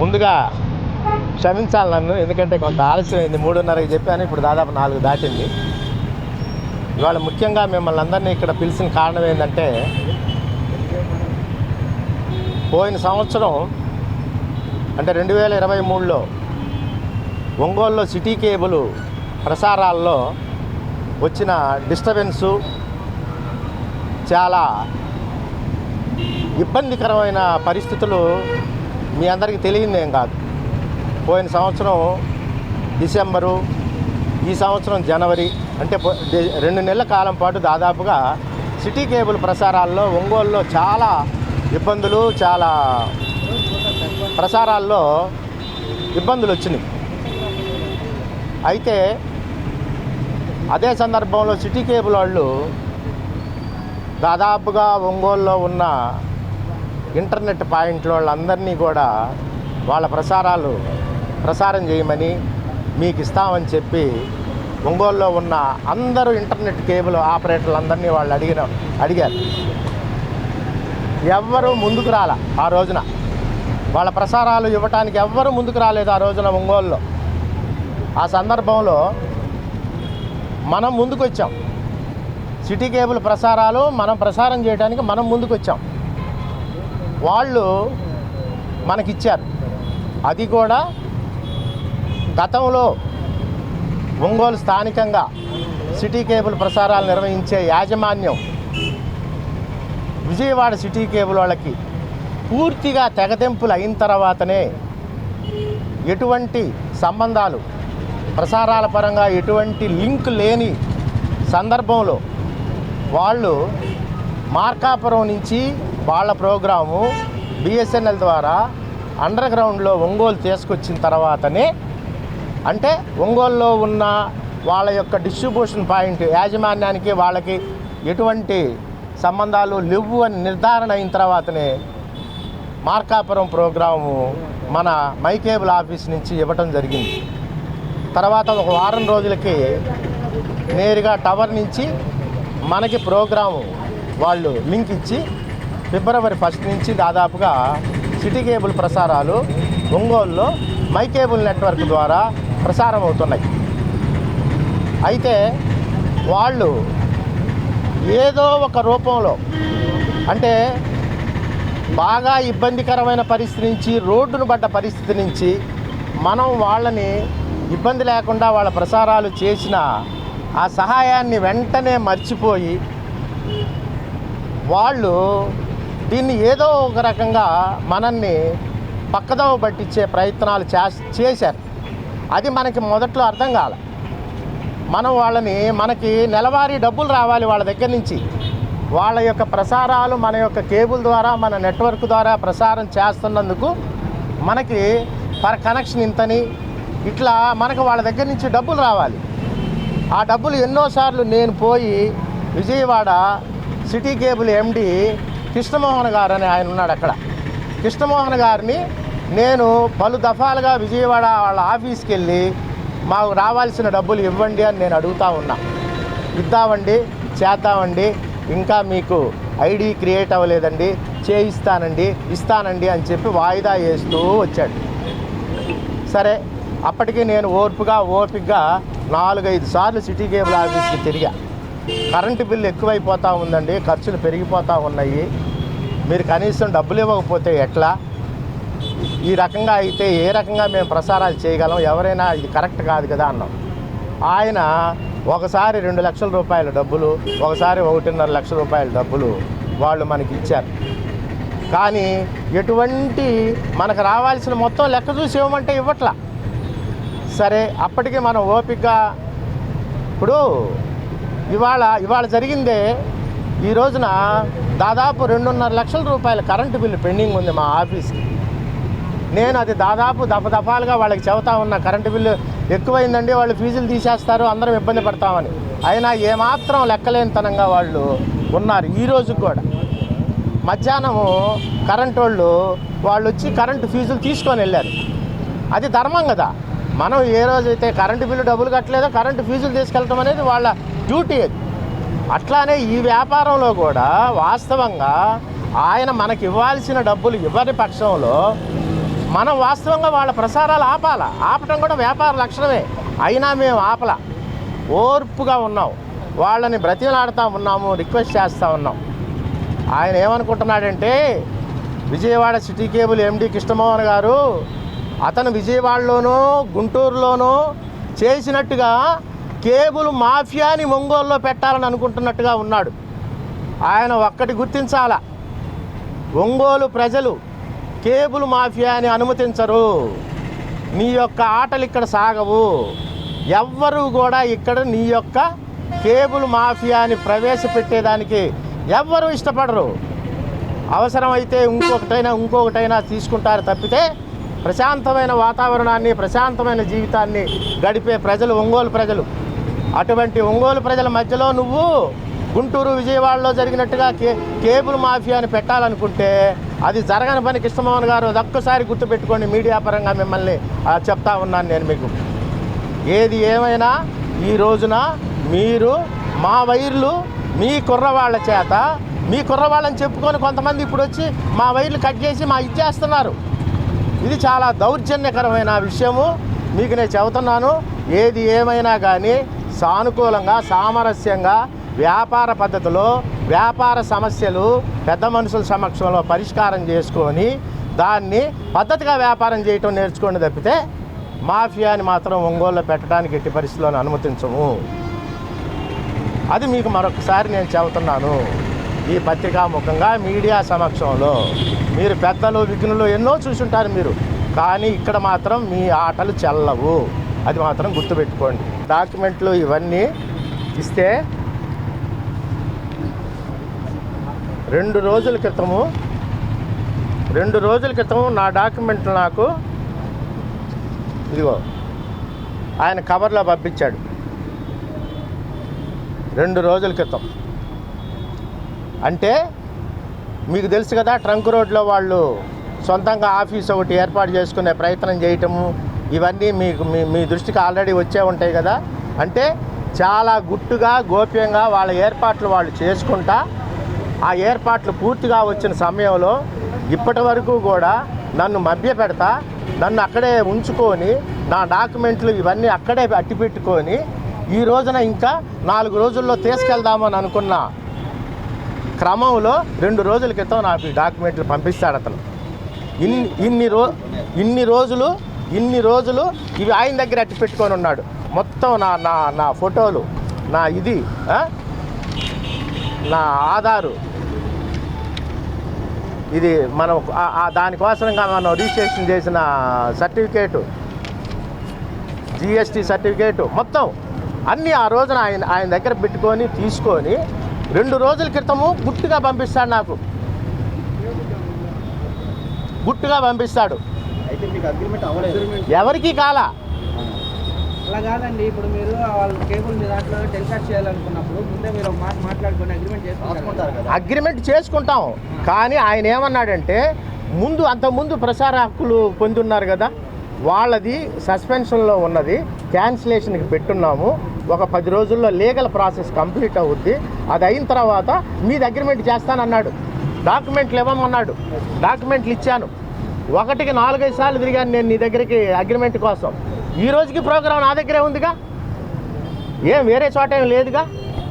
ముందుగా క్షమించాలి నన్ను ఎందుకంటే కొంత ఆలస్యం అయింది మూడున్నరకి చెప్పాను ఇప్పుడు దాదాపు నాలుగు దాటింది. ఇవాళ ముఖ్యంగా మిమ్మల్ని అందరినీ ఇక్కడ పిలిచిన కారణం ఏంటంటే పోయిన సంవత్సరం అంటే రెండు వేల ఇరవై మూడులో ఒంగోలులో సిటీ కేబుల్ ప్రసారాల్లో వచ్చిన డిస్టర్బెన్సు చాలా ఇబ్బందికరమైన పరిస్థితులు మీ అందరికీ తెలియదేం కాదు. పోయిన సంవత్సరం డిసెంబరు ఈ సంవత్సరం జనవరి అంటే రెండు నెలల కాలం పాటు దాదాపుగా సిటీ కేబుల్ ప్రసారాల్లో ఒంగోలులో చాలా ఇబ్బందులు చాలా ప్రసారాల్లో ఇబ్బందులు వచ్చినాయి. అయితే అదే సందర్భంలో సిటీ కేబుల్ వాళ్ళు దాదాపుగా ఒంగోలులో ఉన్న ఇంటర్నెట్ పాయింట్ల వాళ్ళందరినీ కూడా వాళ్ళ ప్రసారాలు ప్రసారం చేయమని మీకు ఇస్తామని చెప్పి ఒంగోలులో ఉన్న అందరూ ఇంటర్నెట్ కేబుల్ ఆపరేటర్లందరినీ వాళ్ళు అడిగిన అడిగారు. ఎవ్వరూ ముందుకు రాల ఆ రోజున. వాళ్ళ ప్రసారాలు ఇవ్వటానికి ఎవ్వరూ ముందుకు రాలేదు ఆ రోజున ఒంగోలులో. ఆ సందర్భంలో మనం ముందుకు వచ్చాం సిటీ కేబుల్ ప్రసారాలు మనం ప్రసారం చేయడానికి మనం ముందుకు వచ్చాం వాళ్ళు మనకిచ్చారు. అది కూడా గతంలో ఒంగోలు స్థానికంగా సిటీ కేబుల్ ప్రసారాలు నిర్వహించే యాజమాన్యం విజయవాడ సిటీ కేబుల్ వాళ్ళకి పూర్తిగా తెగదెంపులు అయిన తర్వాతనే ఎటువంటి సంబంధాలు ప్రసారాల పరంగా ఎటువంటి లింక్ లేని సందర్భంలో వాళ్ళు మార్కాపురం నుంచి వాళ్ళ ప్రోగ్రాము బిఎస్ఎన్ఎల్ ద్వారా అండర్ గ్రౌండ్లో ఒంగోలు తీసుకొచ్చిన తర్వాతనే అంటే ఒంగోలులో ఉన్న వాళ్ళ యొక్క డిస్ట్రిబ్యూషన్ పాయింట్ యాజమాన్యానికి వాళ్ళకి ఎటువంటి సంబంధాలు లేవు అని నిర్ధారణ అయిన తర్వాతనే మార్కాపురం ప్రోగ్రాము మన మైకేబుల్ ఆఫీస్ నుంచి ఇవ్వటం జరిగింది. తర్వాత ఒక వారం రోజులకి నేరుగా టవర్ నుంచి మనకి ప్రోగ్రాము వాళ్ళు లింక్ ఇచ్చి ఫిబ్రవరి ఫస్ట్ నుంచి దాదాపుగా సిటీ కేబుల్ ప్రసారాలు ఒంగోలులో మై కేబుల్ నెట్వర్క్ ద్వారా ప్రసారం అవుతున్నాయి. అయితే వాళ్ళు ఏదో ఒక రూపంలో అంటే బాగా ఇబ్బందికరమైన పరిస్థితి నుంచి రోడ్డును పడ్డ పరిస్థితి నుంచి మనం వాళ్ళని ఇబ్బంది లేకుండా వాళ్ళ ప్రసారాలు చేసిన ఆ సహాయాన్ని వెంటనే మర్చిపోయి వాళ్ళు దీన్ని ఏదో ఒక రకంగా మనల్ని పక్కదోవ పట్టించే ప్రయత్నాలు చేస్- చేశారు. అది మనకి మొదట్లో అర్థం కాల. మనం వాళ్ళని మనకి నెలవారీ డబ్బులు రావాలి వాళ్ళ దగ్గర నుంచి. వాళ్ళ యొక్క ప్రసారాలు మన యొక్క కేబుల్ ద్వారా మన నెట్వర్క్ ద్వారా ప్రసారం చేస్తున్నందుకు మనకి పర్ కనెక్షన్ ఇంతని ఇట్లా మనకు వాళ్ళ దగ్గర నుంచి డబ్బులు రావాలి. ఆ డబ్బులు ఎన్నోసార్లు నేను పోయి Vijayawada city cable MD Krishnamohan garu అని ఆయన ఉన్నాడు అక్కడ. కృష్ణమోహన్ గారిని నేను పలు దఫాలుగా విజయవాడ వాళ్ళ ఆఫీస్కి వెళ్ళి మాకు రావాల్సిన డబ్బులు ఇవ్వండి అని నేను అడుగుతా ఉన్నా. ఇద్దామండి చేద్దామండి ఇంకా మీకు ఐడి క్రియేట్ అవ్వలేదండి చేయిస్తానండి ఇస్తానండి అని చెప్పి వాయిదా వేస్తూ వచ్చాడు. సరే అప్పటికి నేను ఓర్పుగా ఓపికగా నాలుగైదు సార్లు సిటీ కేబుల్ ఆఫీస్కి తిరిగా. కరెంటు బిల్లు ఎక్కువైపోతూ ఉందండి ఖర్చులు పెరిగిపోతూ ఉన్నాయి. మీరు కనీసం డబ్బులు ఇవ్వకపోతే ఎట్లా? ఈ రకంగా అయితే ఏ రకంగా మేము ప్రసారాలు చేయగలం? ఎవరైనా ఇది కరెక్ట్ కాదు కదా అన్నాం. ఆయన ఒకసారి రెండు లక్షల రూపాయల డబ్బులు ఒకసారి ఒకటిన్నర లక్షల రూపాయల డబ్బులు వాళ్ళు మనకి ఇచ్చారు. కానీ ఎటువంటి మనకు రావాల్సిన మొత్తం లెక్క చూసి ఇవ్వమంటే ఇవ్వట్లా. సరే అప్పటికి మనం ఓపికగా ఇప్పుడు ఇవాళ ఇవాళ జరిగిందే ఈ రోజున దాదాపు రెండున్నర లక్షల రూపాయల కరెంటు బిల్లు పెండింగ్ ఉంది మా ఆఫీస్కి. నేను అది దాదాపు దఫదఫాలుగా వాళ్ళకి చెబుతా ఉన్నా కరెంటు బిల్లు ఎక్కువైందండి వాళ్ళు ఫీజులు తీసేస్తారు అందరం ఇబ్బంది పడతామని. అయినా ఏమాత్రం లెక్కలేనితనంగా వాళ్ళు ఉన్నారు ఈ రోజు కూడా. మధ్యాహ్నము కరెంటు వాళ్ళు వాళ్ళు వచ్చి కరెంటు ఫీజులు తీసుకొని వెళ్ళారు. అది ధర్మం కదా. మనం ఏ రోజైతే కరెంటు బిల్లు డబ్బులు కట్టలేదో కరెంటు ఫీజులు తీసుకెళ్ళటం అనేది వాళ్ళ డ్యూటీ అది. అట్లానే ఈ వ్యాపారంలో కూడా వాస్తవంగా ఆయన మనకి ఇవ్వాల్సిన డబ్బులు ఇవ్వని పక్షంలో మనం వాస్తవంగా వాళ్ళ ప్రసారాలు ఆపాల? ఆపటం కూడా వ్యాపార లక్షణమే. అయినా మేము ఆపల. ఓర్పుగా ఉన్నాం. వాళ్ళని బ్రతిమలాడుతూ ఉన్నాము రిక్వెస్ట్ చేస్తూ ఉన్నాం. ఆయన ఏమనుకుంటున్నాడంటే Vijayawada city cable MD Krishnamohan garu అతను విజయవాడలోనూ గుంటూరులోనూ చేసినట్టుగా కేబుల్ మాఫియాని ఒంగోలులో పెట్టాలని అనుకుంటున్నట్టుగా ఉన్నాడు. ఆయన ఒక్కటి గుర్తించాలా? ఒంగోలు ప్రజలు కేబుల్ మాఫియాని అనుమతించరు. నీ యొక్క ఆటలు ఇక్కడ సాగవు. ఎవ్వరూ కూడా ఇక్కడ నీ యొక్క కేబుల్ మాఫియాని ప్రవేశపెట్టేదానికి ఎవ్వరూ ఇష్టపడరు. అవసరమైతే ఇంకొకటైనా ఇంకొకటైనా తీసుకుంటారు తప్పితే ప్రశాంతమైన వాతావరణాన్ని ప్రశాంతమైన జీవితాన్ని గడిపే ప్రజలు ఒంగోలు ప్రజలు. అటువంటి ఒంగోలు ప్రజల మధ్యలో నువ్వు గుంటూరు విజయవాడలో జరిగినట్టుగా కే కేబుల్ మాఫియాని పెట్టాలనుకుంటే అది జరగని పని కృష్ణమోహన్ గారు ఒక్కసారి గుర్తుపెట్టుకోండి మీడియా పరంగా మిమ్మల్ని చెప్తా ఉన్నాను నేను మీకు. ఏది ఏమైనా ఈ రోజున మీరు మా వైర్లు మీ కుర్రవాళ్ళ చేత మీ కుర్రవాళ్ళని చెప్పుకొని కొంతమంది ఇప్పుడు వచ్చి మా వైర్లు కట్ చేసి మా ఇచ్చేస్తున్నారు. ఇది చాలా దౌర్జన్యకరమైన విషయము. మీకు నేను చెబుతున్నాను ఏది ఏమైనా కానీ సానుకూలంగా సామరస్యంగా వ్యాపార పద్ధతిలో వ్యాపార సమస్యలు పెద్ద మనుషుల సమక్షంలో పరిష్కారం చేసుకొని దాన్ని పద్ధతిగా వ్యాపారం చేయటం నేర్చుకోండి తప్పితే మాఫియాని మాత్రం ఒంగోలులో పెట్టడానికి ఎట్టి పరిస్థితుల్లో అనుమతించము. అది మీకు మరొకసారి నేను చెబుతున్నాను. ఈ పత్రికా ముఖంగా మీడియా సమక్షంలో మీరు పెద్దలు విఘ్నులు ఎన్నో చూసుంటారు మీరు. కానీ ఇక్కడ మాత్రం మీ ఆటలు చెల్లవు. అది మాత్రం గుర్తుపెట్టుకోండి. డాక్యుమెంట్లు ఇవన్నీ ఇస్తే రెండు రోజుల క్రితము రెండు రోజుల క్రితం నా డాక్యుమెంట్లు నాకు ఇదిగో ఆయన కవర్లో పంపించాడు. రెండు రోజుల క్రితం. అంటే మీకు తెలుసు కదా ట్రంక్ రోడ్లో వాళ్ళు సొంతంగా ఆఫీస్ ఒకటి ఏర్పాటు చేసుకునే ప్రయత్నం చేయటము ఇవన్నీ మీకు మీ మీ దృష్టికి ఆల్రెడీ వచ్చే ఉంటాయి కదా. అంటే చాలా గుట్టుగా గోప్యంగా వాళ్ళ ఏర్పాట్లు వాళ్ళు చేసుకుంటా ఆ ఏర్పాట్లు పూర్తిగా వచ్చిన సమయంలో ఇప్పటి వరకు కూడా నన్ను మభ్య పెడతా నన్ను అక్కడే ఉంచుకొని నా డాక్యుమెంట్లు ఇవన్నీ అక్కడే అట్టి పెట్టుకొని ఈ రోజున ఇంకా నాలుగు రోజుల్లో తీసుకెళ్దామని అనుకున్న క్రమంలో రెండు రోజుల క్రితం నాకు ఈ డాక్యుమెంట్లు పంపిస్తాడు అతను. ఇన్ని ఇన్ని రో ఇన్ని రోజులు ఇన్ని రోజులు ఇవి ఆయన దగ్గర అట్టి పెట్టుకొని ఉన్నాడు. మొత్తం నా నా నా ఫోటోలు నా ఇది నా ఆధారు. ఇది మనం ఆ- దానికోసంగా మనం రిజిస్ట్రేషన్ చేసిన సర్టిఫికేటు. GST certificate. మొత్తం అన్నీ ఆ రోజున ఆయన ఆయన దగ్గర పెట్టుకొని తీసుకొని రెండు రోజుల క్రితము గుట్టుగా పంపిస్తాడు నాకు. గుట్టుగా పంపిస్తాడు. ఎవరికి కాల? అలా కాదండి ఇప్పుడు మీరు వాళ్ళ కేబుల్ మీ దాంట్లో టెలికాస్ట్ చేయాలనుకున్నప్పుడు ముందే మీరు మాట మాట్లాడుకొని అగ్రిమెంట్ చేసుకుంటారు కదా. అగ్రిమెంట్ చేసుకుంటాం. కానీ ఆయన ఏమన్నాడంటే ముందు అంతకుముందు ప్రసార హక్కులు పొంది ఉన్నారు కదా వాళ్ళది సస్పెన్షన్లో ఉన్నది క్యాన్సిలేషన్కి పెట్టున్నాము ఒక పది రోజుల్లో లీగల్ ప్రాసెస్ కంప్లీట్ అవుద్ది అది అయిన తర్వాత మీది అగ్రిమెంట్ చేస్తానన్నాడు. డాక్యుమెంట్లు ఇవ్వమన్నాడు. డాక్యుమెంట్లు ఇచ్చాను. ఒకటికి నాలుగైదు సార్లు తిరిగాను నేను నీ దగ్గరికి అగ్రిమెంట్ కోసం. ఈ రోజుకి ప్రోగ్రాం నా దగ్గరే ఉందిగా? ఏం వేరే చోట ఏం లేదుగా?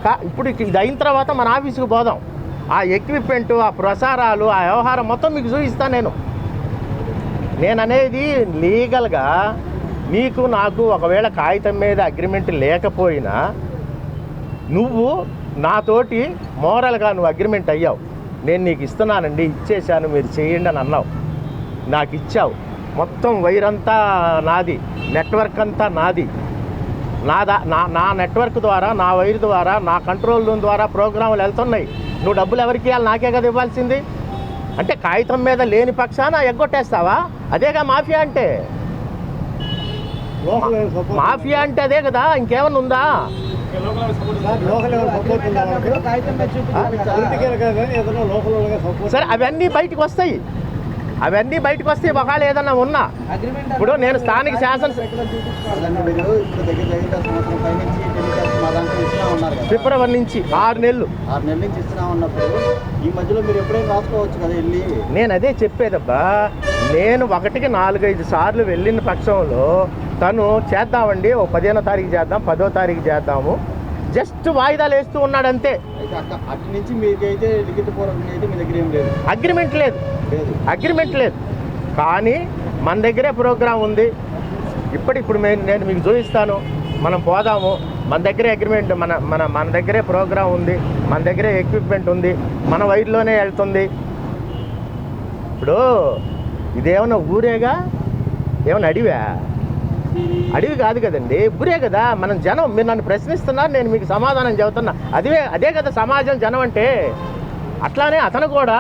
కా- ఇప్పుడు ఇది అయిన తర్వాత మన ఆఫీస్కి పోదాం. ఆ ఎక్విప్మెంట్ ఆ ప్రసారాలు ఆ వ్యవహారం మొత్తం మీకు చూపిస్తాను నేను. నేను అనేది లీగల్గా నీకు నాకు ఒకవేళ కాగితం మీద అగ్రిమెంట్ లేకపోయినా నువ్వు నాతోటి మోరల్గా నువ్వు అగ్రిమెంట్ అయ్యావు. నేను నీకు ఇస్తున్నానండి ఇచ్చేశాను మీరు చేయండి అని అన్నావు. నాకు ఇచ్చావు మొత్తం వైరంతా నాది నెట్వర్క్ అంతా నాది. నా దా నా నా నెట్వర్క్ ద్వారా నా వైర్ ద్వారా నా కంట్రోల్ రూమ్ ద్వారా ప్రోగ్రాములు వెళ్తున్నాయి. నువ్వు డబ్బులు ఎవరికి ఇవ్వాలి? నాకే కదా ఇవ్వాల్సింది. అంటే కాగితం మీద లేని పక్షాన ఎగ్గొట్టేస్తావా? అదేగా మాఫియా అంటే. మాఫియా అంటే అదే కదా ఇంకేమన్నా ఉందా. సరే అవన్నీ బయటకు వస్తాయి. అవన్నీ బయటకు వస్తాయి ఒకవేళ ఏదన్నా ఉన్నా. ఇప్పుడు నేను స్థానిక శాసన ఫిబ్రవరి నుంచి ఆరు నెలలు. ఆరు నెలల నుంచి ఇస్తున్నా ఉన్నప్పుడు ఈ మధ్యలో మీరు ఎప్పుడైనా రాసుకోవచ్చు కదా వెళ్ళి? నేను అదే చెప్పేదబ్బా నేను ఒకటికి నాలుగైదు సార్లు వెళ్ళిన పక్షంలో తను చేద్దామండి ఓ పదిహేనో తారీఖు చేద్దాం పదో తారీఖు చేద్దాము. జస్ట్ వాయిదాలు వేస్తూ ఉన్నాడు అంతే అటు నుంచి మీకైతే లిఖితపూర్వకంగా అయితే మీ దగ్గర ఏం లేదు. అగ్రిమెంట్ లేదు. అగ్రిమెంట్ లేదు. కానీ మన దగ్గరే ప్రోగ్రాం ఉంది. ఇప్పటి ఇప్పుడు నేను మీకు చూపిస్తాను. మనం పోదాము. మన దగ్గరే అగ్రిమెంట్ మన మన మన దగ్గరే ప్రోగ్రాం ఉంది. మన దగ్గరే ఎక్విప్మెంట్ ఉంది. మన వైర్లోనే వెళ్తుంది. ఇప్పుడు ఇదేమన్నా ఊరేగా? ఏమన్నా అడివా అడవి కాదు కదండి ఊరే కదా. మనం జనం మీరు నన్ను ప్రశ్నిస్తున్నారు నేను మీకు సమాధానం చెబుతున్నా. అదే అదే కదా సమాజం జనం అంటే. అట్లానే అతను కూడా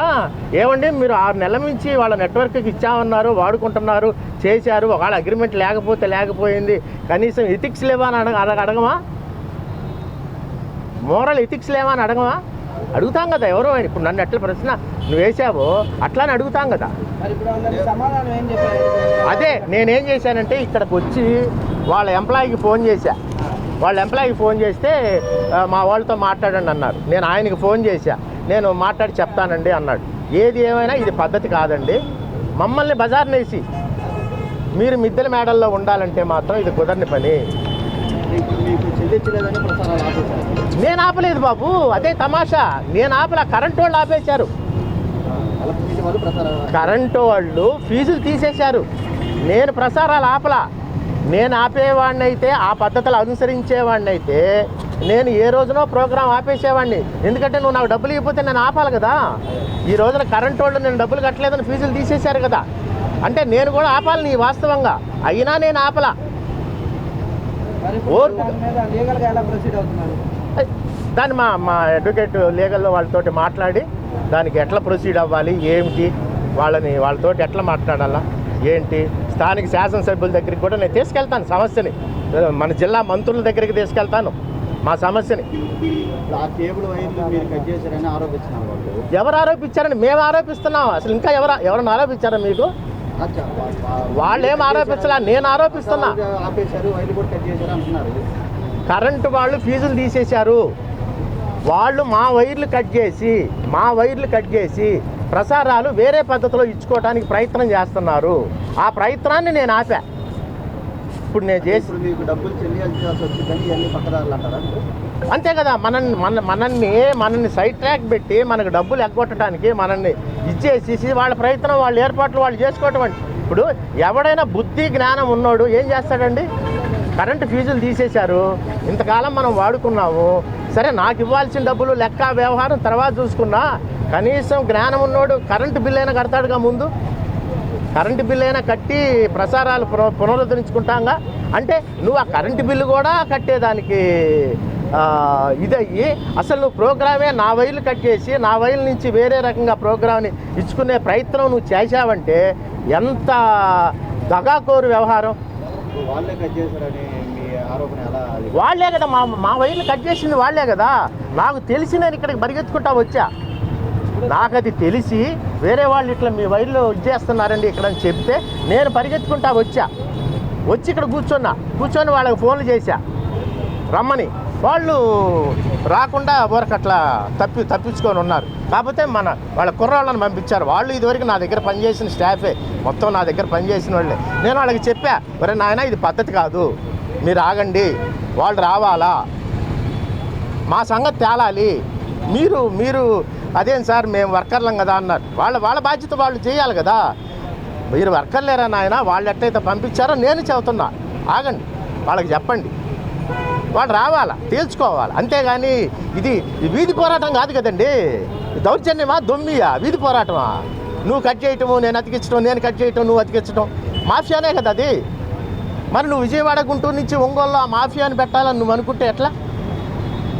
ఏమండి మీరు ఆరు నెలల నుంచి వాళ్ళ నెట్వర్క్కి ఇచ్చామన్నారు వాడుకుంటున్నారు చేశారు ఒకవేళ అగ్రిమెంట్ లేకపోతే లేకపోయింది. కనీసం ఇథిక్స్ లేవా అని అడగ అడగమా? మోరల్ ఇథిక్స్ లేవా అని అడగమా? అడుగుతాం కదా ఎవరో ఇప్పుడు నన్ను ఎట్లా ప్రశ్న నువ్వు వేసావో అట్లానే అడుగుతాం కదా. అదే నేనేం చేశానంటే ఇక్కడికి వచ్చి వాళ్ళ ఎంప్లాయీకి ఫోన్ చేశా. వాళ్ళ ఎంప్లాయీకి ఫోన్ చేస్తే మా వాళ్ళతో మాట్లాడండి అన్నారు. నేను ఆయనకి ఫోన్ చేశా. నేను మాట్లాడి చెప్తానండి అన్నాడు. ఏది ఏమైనా ఇది పద్ధతి కాదండి. మమ్మల్ని బజార్నేసి మీరు మిద్దెల మేడల్లో ఉండాలంటే మాత్రం ఇది కుదరని పని. నేను ఆపలేదు బాబు. అదే తమాషా. నేను ఆపలా. కరెంటు వాళ్ళు ఆపేశారు. కరెంటు వాళ్ళు ఫీజులు తీసేశారు. నేను ప్రసారాలు ఆపలా. నేను ఆపేవాడిని అయితే ఆ పద్ధతులు అనుసరించేవాడిని అయితే నేను ఏ రోజునో ప్రోగ్రాం ఆపేసేవాడిని ఎందుకంటే నువ్వు నాకు డబ్బులు ఇవ్వకపోతే నేను ఆపాలి కదా. ఈ రోజున కరెంటు వాళ్ళు నేను డబ్బులు కట్టలేదని ఫీజులు తీసేశారు కదా. అంటే నేను కూడా ఆపాలి నీ వాస్తవంగా. అయినా నేను ఆపలా. దాన్ని మా మా అడ్వకేట్ లీగల్లో వాళ్ళతోటి మాట్లాడి దానికి ఎట్లా ప్రొసీడ్ అవ్వాలి ఏమిటి? వాళ్ళని వాళ్ళతోటి ఎట్లా మాట్లాడాలా? ఏంటి? స్థానిక శాసనసభ్యుల దగ్గరికి కూడా నేను తీసుకెళ్తాను సమస్యని. మన జిల్లా మంత్రుల దగ్గరికి తీసుకెళ్తాను మా సమస్యని. ఎవరు ఆరోపించారని మేము ఆరోపిస్తున్నాం. అసలు ఇంకా ఎవరు ఎవరైనా ఆరోపించారా మీకు? వాళ్ళు ఏం ఆరోపించలా? నేను ఆరోపిస్తున్నా. కరెంటు వాళ్ళు ఫీజులు తీసేశారు. వాళ్ళు మా వైర్లు కట్ చేసి మా వైర్లు కట్ చేసి ప్రసారాలు వేరే పద్ధతిలో ఇచ్చుకోవడానికి ప్రయత్నం చేస్తున్నారు. ఆ ప్రయత్నాన్ని నేను ఆపా ఇప్పుడు నేను చేసి ఇప్పుడు మీకు డబ్బులు చెల్లించాల్సి వచ్చిందని ఇవన్నీ పక్కదారులు అంటారా అంతే కదా మనల్ని మన మనల్ని మనల్ని సైడ్ ట్రాక్ పెట్టి మనకు డబ్బులు ఎగ్గొట్టడానికి మనల్ని ఇచ్చేసి వాళ్ళ ప్రయత్నం వాళ్ళ ఏర్పాట్లు వాళ్ళు చేసుకోవటం. ఇప్పుడు ఎవడైనా బుద్ధి జ్ఞానం ఉన్నోడు ఏం చేస్తాడండి? కరెంటు ఫీజులు తీసేశారు. ఇంతకాలం మనం వాడుకున్నాము. సరే నాకు ఇవ్వాల్సిన డబ్బులు లెక్క వ్యవహారం తర్వాత చూసుకున్నా. కనీసం జ్ఞానం ఉన్నోడు కరెంటు బిల్ అయినా కడతాడుగా ముందు. కరెంటు బిల్లు అయినా కట్టి ప్రసారాలు పున- పునరుద్ధరించుకుంటాంగా. అంటే నువ్వు ఆ కరెంటు బిల్లు కూడా కట్టేదానికి ఇదయ్యి. అసలు నువ్వు ప్రోగ్రామే నా వైర్లు కట్టేసి నా వైర్ల నుంచి వేరే రకంగా ప్రోగ్రామ్ని ఇచ్చుకునే ప్రయత్నం నువ్వు చేశావంటే ఎంత దగాకోరు వ్యవహారం? వాళ్ళే కట్ చేశారని వాళ్ళే వాళ్ళే కదా మా మా వైర్లు కట్ చేసింది వాళ్ళే కదా. నాకు తెలిసి నేను ఇక్కడికి పరిగెత్తుకుంటా వచ్చా. నాకు అది తెలిసి వేరే వాళ్ళు ఇట్లా మీ వైర్లు ఇచ్చేస్తున్నారండి ఇక్కడ అని చెప్తే నేను పరిగెత్తుకుంటా వచ్చా. వచ్చి ఇక్కడ కూర్చున్నా. కూర్చొని వాళ్ళకి ఫోన్లు చేశా. రమ్మని. వాళ్ళు రాకుండా వరకు అట్లా తప్పి తప్పించుకొని ఉన్నారు. కాకపోతే మన వాళ్ళ కుర్రాళ్ళని పంపించారు. వాళ్ళు ఇదివరకు నా దగ్గర పనిచేసిన స్టాఫే. మొత్తం నా దగ్గర పనిచేసిన వాళ్ళే. నేను వాళ్ళకి చెప్పా ఒరే నాయన ఇది పద్ధతి కాదు. మీరు ఆగండి వాళ్ళు రావాలా? మా సంగతి తేలాలి. మీరు మీరు అదేం సార్ మేము వర్కర్లం కదా అన్నారు. వాళ్ళ వాళ్ళ బాధ్యత వాళ్ళు చేయాలి కదా. మీరు వర్కర్లేరా నాయన? వాళ్ళు ఎట్టయితే పంపించారో నేను చెబుతున్నా. ఆగండి వాళ్ళకి చెప్పండి. వాళ్ళు రావాలా? తేల్చుకోవాలి? అంతేగాని ఇది వీధి పోరాటం కాదు కదండి. దౌర్జన్యమా? దొమ్మియా? వీధి పోరాటమా? నువ్వు కట్ చేయటము నేను అతికించడం నేను కట్ చేయటం నువ్వు అతికించడం మాఫియానే కదా అది. మరి నువ్వు విజయవాడ గుంటూరు నుంచి ఒంగోలులో ఆ మాఫియాని పెట్టాలని నువ్వు అనుకుంటే ఎట్లా?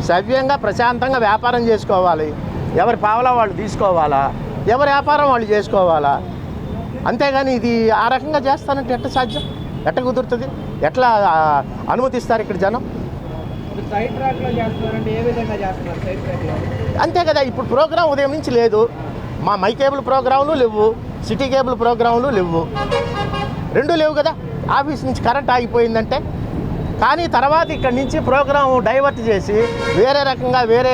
సవ్యంగా ప్రశాంతంగా వ్యాపారం చేసుకోవాలి. ఎవరి పావలా వాళ్ళు తీసుకోవాలా? ఎవరి వ్యాపారం వాళ్ళు చేసుకోవాలా? అంతేగాని ఇది ఆ రకంగా చేస్తానంటే ఎట్ట సాధ్యం? ఎట్ట కుదురుతుంది? ఎట్లా అనుమతిస్తారు ఇక్కడ జనం? అంతే కదా ఇప్పుడు ప్రోగ్రాం ఉదయం నుంచి లేదు. మా మై కేబుల్ ప్రోగ్రాంలు లేవు సిటీ కేబుల్ ప్రోగ్రాంలు లేవు. రెండు లేవు కదా. ఆఫీస్ నుంచి కరెంట్ ఆగిపోయిందంటే కానీ తర్వాత ఇక్కడి నుంచి ప్రోగ్రాం డైవర్ట్ చేసి వేరే రకంగా వేరే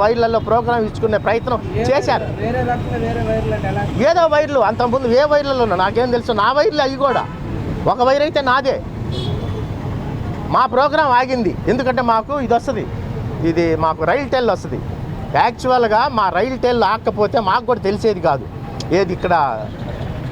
వైర్లలో ప్రోగ్రాం ఇచ్చుకునే ప్రయత్నం చేశారు. ఏదో వైర్లు అంతకుముందు ఏ వైర్లలో ఉన్నా నాకేం తెలుసు నా వైర్లు అవి కూడా. ఒక వైర్ అయితే నాదే. మా ప్రోగ్రాం ఆగింది. ఎందుకంటే మాకు ఇది వస్తుంది. ఇది మాకు రైల్ టెల్ వస్తుంది. యాక్చువల్గా మా రైల్ టెల్ ఆకపోతే మాకు కూడా తెలిసేది కాదు. ఏది ఇక్కడ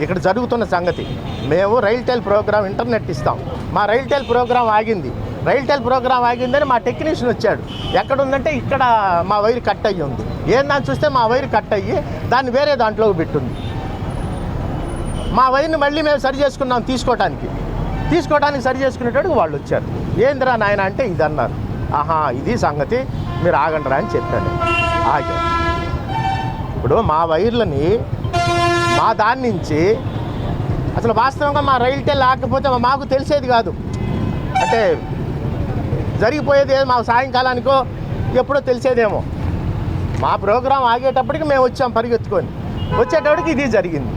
ఇక్కడ జరుగుతున్న సంగతి. మేము రైల్ టైల్ ప్రోగ్రాం ఇంటర్నెట్ ఇస్తాం. మా రైల్టైల్ ప్రోగ్రాం ఆగింది. రైల్ టైల్ ప్రోగ్రాం ఆగిందని మా టెక్నీషియన్ వచ్చాడు. ఎక్కడ ఉందంటే ఇక్కడ మా వైర్ కట్ అయ్యి ఉంది. ఏందని చూస్తే మా వైర్ కట్ అయ్యి దాన్ని వేరే దాంట్లోకి పెట్టుంది. మా వైర్ని మళ్ళీ మేము సరి చేసుకున్నాం తీసుకోవటానికి తీసుకోవడానికి సరి చేసుకునేటప్పుడు వాళ్ళు వచ్చారు. ఏందిరా నాయన అంటే ఇది అన్నారు ఆహా ఇది సంగతి. మీరు ఆగండిరా అని చెప్పాను. ఆగారు. ఇప్పుడు మా వైర్లని మా దాని నుంచి అసలు వాస్తవంగా మా రైలు టెల్ ఆకపోతే మాకు తెలిసేది కాదు. అంటే జరిగిపోయేది ఏదో? మా సాయంకాలానికో ఎప్పుడో తెలిసేదేమో. మా ప్రోగ్రాం ఆగేటప్పటికి మేము వచ్చాం పరిగెత్తుకొని. వచ్చేటప్పటికి ఇది జరిగింది.